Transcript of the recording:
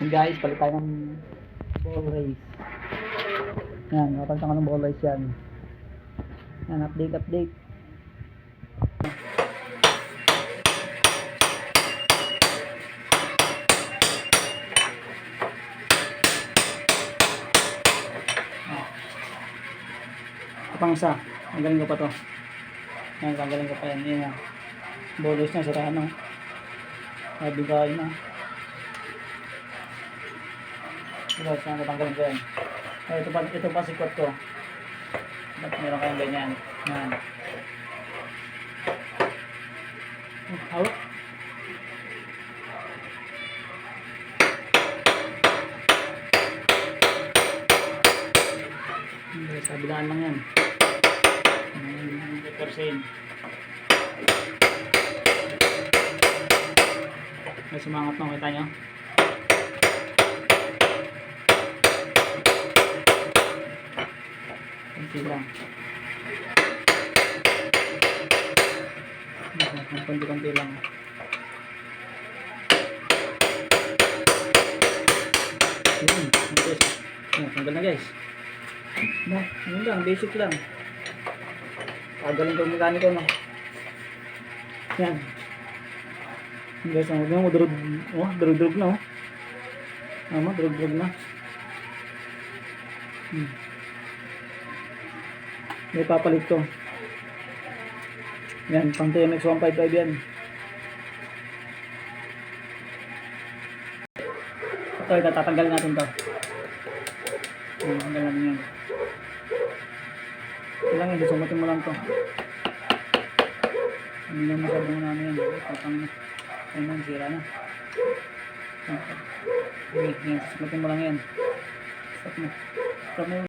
Guys, palit tayo ng ball race. Yan, kapalitan ko ng ball race yan. Yan, update, update. Ah. Pang isa. Ang galing ko pa to. Yan, ang galing ko pa yan. Yan, race na, sira ano. Sabi ka, yun ah. Ito, saan natanggalin ko yan. Ay, ito pa, ito pa sikot ko. Ba't meron kayong ganyan? Yan. Oh, sa kabilaan lang yan. Persen. May sumangat na, kita nyo? Kunti lang. Kunti-kunti lang. Yun, guys. Yan, tanggal na guys. Na, yun lang, basic lang. Pagaling ko mekaniko, no? Yan. Yan guys, ang mo drug, oh, drug-drug na, oh. Tama, drug-drug na. Hmm. May papalit ko. Yan, pang TMX 155 yan. Ito, ito, tatanggalin natin to. Yan, tanggal natin yan. Kailangan, hindi sumutin mo lang to. Hindi lang masyadong namin yan. Patang na. Ayun na, sira na. Okay, yan, sumutin mo lang yan. Stop mo. Stop mo.